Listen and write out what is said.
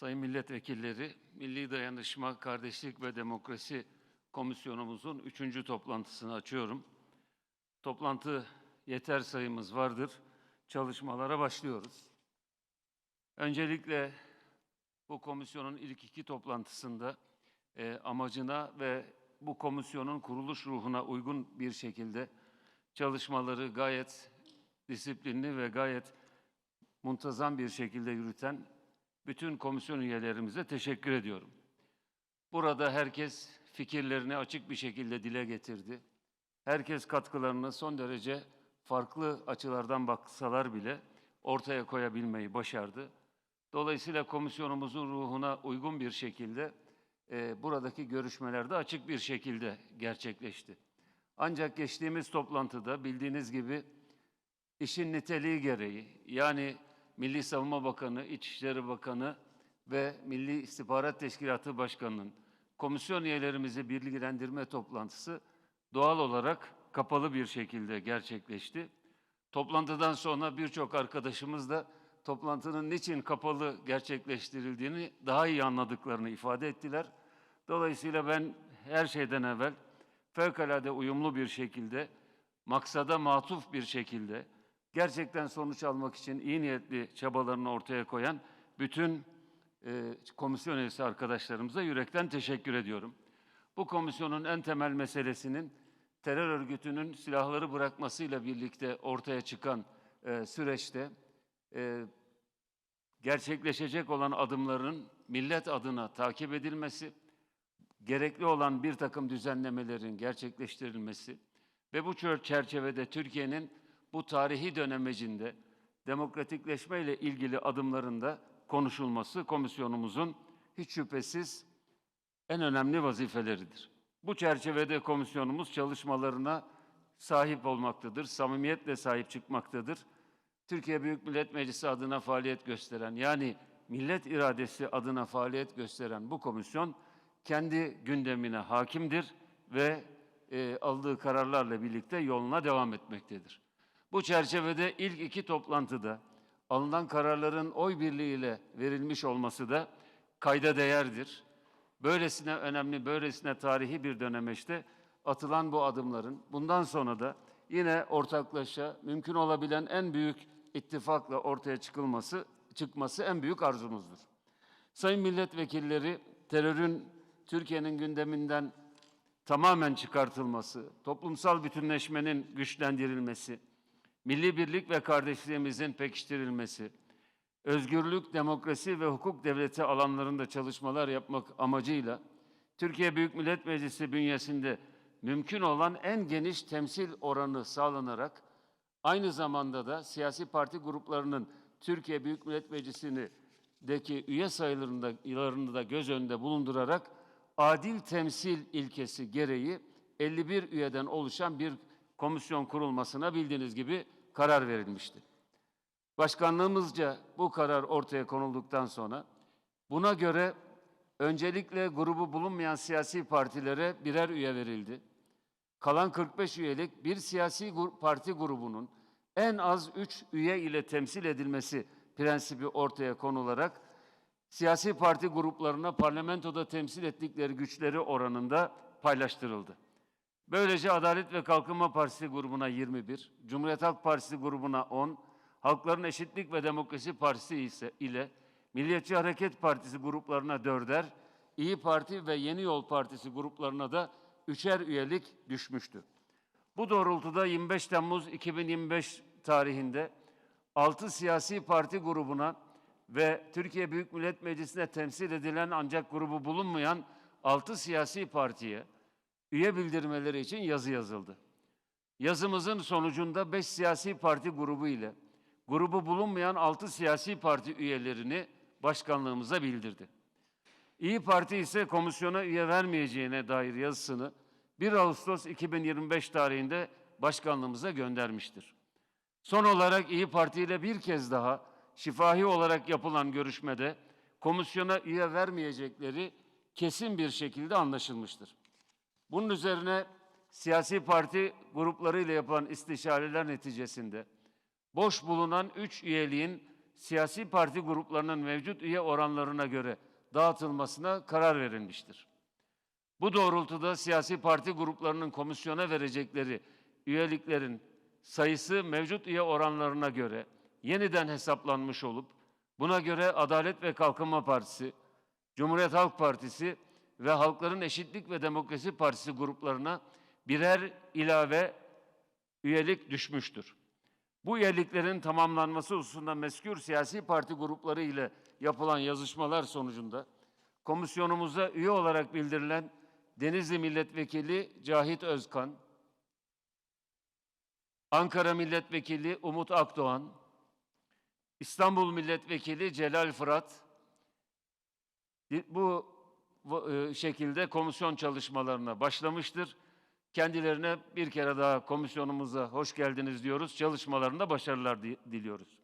Sayın milletvekilleri, Milli Dayanışma, Kardeşlik ve Demokrasi Komisyonumuzun üçüncü toplantısını açıyorum. Toplantı yeter sayımız vardır. Çalışmalara başlıyoruz. Öncelikle bu komisyonun ilk iki toplantısında e, amacına ve bu komisyonun kuruluş ruhuna uygun bir şekilde çalışmaları gayet disiplinli ve gayet muntazam bir şekilde yürüten bütün komisyon üyelerimize teşekkür ediyorum. Burada herkes fikirlerini açık bir şekilde dile getirdi. Herkes katkılarını son derece farklı açılardan baksalar bile ortaya koyabilmeyi başardı. Dolayısıyla komisyonumuzun ruhuna uygun bir şekilde e, buradaki görüşmelerde açık bir şekilde gerçekleşti. Ancak geçtiğimiz toplantıda bildiğiniz gibi işin niteliği gereği yani Milli Savunma Bakanı, İçişleri Bakanı ve Milli İstihbarat Teşkilatı Başkanı'nın komisyon üyelerimizi bilgilendirme toplantısı doğal olarak kapalı bir şekilde gerçekleşti. Toplantıdan sonra birçok arkadaşımız da toplantının niçin kapalı gerçekleştirildiğini daha iyi anladıklarını ifade ettiler. Dolayısıyla ben her şeyden evvel fevkalade uyumlu bir şekilde, maksada matuf bir şekilde, gerçekten sonuç almak için iyi niyetli çabalarını ortaya koyan bütün e, komisyon üyesi arkadaşlarımıza yürekten teşekkür ediyorum. Bu komisyonun en temel meselesinin terör örgütünün silahları bırakmasıyla birlikte ortaya çıkan e, süreçte e, gerçekleşecek olan adımların millet adına takip edilmesi, gerekli olan bir takım düzenlemelerin gerçekleştirilmesi ve bu çer- çerçevede Türkiye'nin bu tarihi dönemecinde demokratikleşme ile ilgili adımlarında konuşulması komisyonumuzun hiç şüphesiz en önemli vazifeleridir. Bu çerçevede komisyonumuz çalışmalarına sahip olmaktadır, samimiyetle sahip çıkmaktadır. Türkiye Büyük Millet Meclisi adına faaliyet gösteren yani millet iradesi adına faaliyet gösteren bu komisyon kendi gündemine hakimdir ve e, aldığı kararlarla birlikte yoluna devam etmektedir. Bu çerçevede ilk iki toplantıda alınan kararların oy birliğiyle verilmiş olması da kayda değerdir. Böylesine önemli, böylesine tarihi bir dönemeçte atılan bu adımların bundan sonra da yine ortaklaşa mümkün olabilen en büyük ittifakla ortaya çıkılması çıkması en büyük arzumuzdur. Sayın milletvekilleri terörün Türkiye'nin gündeminden tamamen çıkartılması, toplumsal bütünleşmenin güçlendirilmesi, milli birlik ve kardeşliğimizin pekiştirilmesi, özgürlük, demokrasi ve hukuk devleti alanlarında çalışmalar yapmak amacıyla Türkiye Büyük Millet Meclisi bünyesinde mümkün olan en geniş temsil oranı sağlanarak aynı zamanda da siyasi parti gruplarının Türkiye Büyük Millet Meclisi'ndeki üye sayılarında yıllarını da göz önünde bulundurarak adil temsil ilkesi gereği 51 üyeden oluşan bir komisyon kurulmasına bildiğiniz gibi karar verilmişti. Başkanlığımızca bu karar ortaya konulduktan sonra buna göre öncelikle grubu bulunmayan siyasi partilere birer üye verildi. Kalan 45 üyelik bir siyasi parti grubunun en az 3 üye ile temsil edilmesi prensibi ortaya konularak siyasi parti gruplarına parlamentoda temsil ettikleri güçleri oranında paylaştırıldı. Böylece Adalet ve Kalkınma Partisi grubuna 21, Cumhuriyet Halk Partisi grubuna 10, Halkların Eşitlik ve Demokrasi Partisi ise ile Milliyetçi Hareket Partisi gruplarına 4'er, İyi Parti ve Yeni Yol Partisi gruplarına da üçer üyelik düşmüştü. Bu doğrultuda 25 Temmuz 2025 tarihinde 6 siyasi parti grubuna ve Türkiye Büyük Millet Meclisi'ne temsil edilen ancak grubu bulunmayan 6 siyasi partiye üye bildirmeleri için yazı yazıldı. Yazımızın sonucunda 5 siyasi parti grubu ile grubu bulunmayan 6 siyasi parti üyelerini başkanlığımıza bildirdi. İyi Parti ise komisyona üye vermeyeceğine dair yazısını 1 Ağustos 2025 tarihinde başkanlığımıza göndermiştir. Son olarak İyi Parti ile bir kez daha şifahi olarak yapılan görüşmede komisyona üye vermeyecekleri kesin bir şekilde anlaşılmıştır. Bunun üzerine siyasi parti gruplarıyla yapılan istişareler neticesinde boş bulunan üç üyeliğin siyasi parti gruplarının mevcut üye oranlarına göre dağıtılmasına karar verilmiştir. Bu doğrultuda siyasi parti gruplarının komisyona verecekleri üyeliklerin sayısı mevcut üye oranlarına göre yeniden hesaplanmış olup buna göre Adalet ve Kalkınma Partisi, Cumhuriyet Halk Partisi ve Halkların Eşitlik ve Demokrasi Partisi gruplarına birer ilave üyelik düşmüştür. Bu üyeliklerin tamamlanması hususunda meskür siyasi parti grupları ile yapılan yazışmalar sonucunda komisyonumuza üye olarak bildirilen Denizli Milletvekili Cahit Özkan, Ankara Milletvekili Umut Akdoğan, İstanbul Milletvekili Celal Fırat, bu şekilde komisyon çalışmalarına başlamıştır. Kendilerine bir kere daha komisyonumuza hoş geldiniz diyoruz. Çalışmalarında başarılar di- diliyoruz.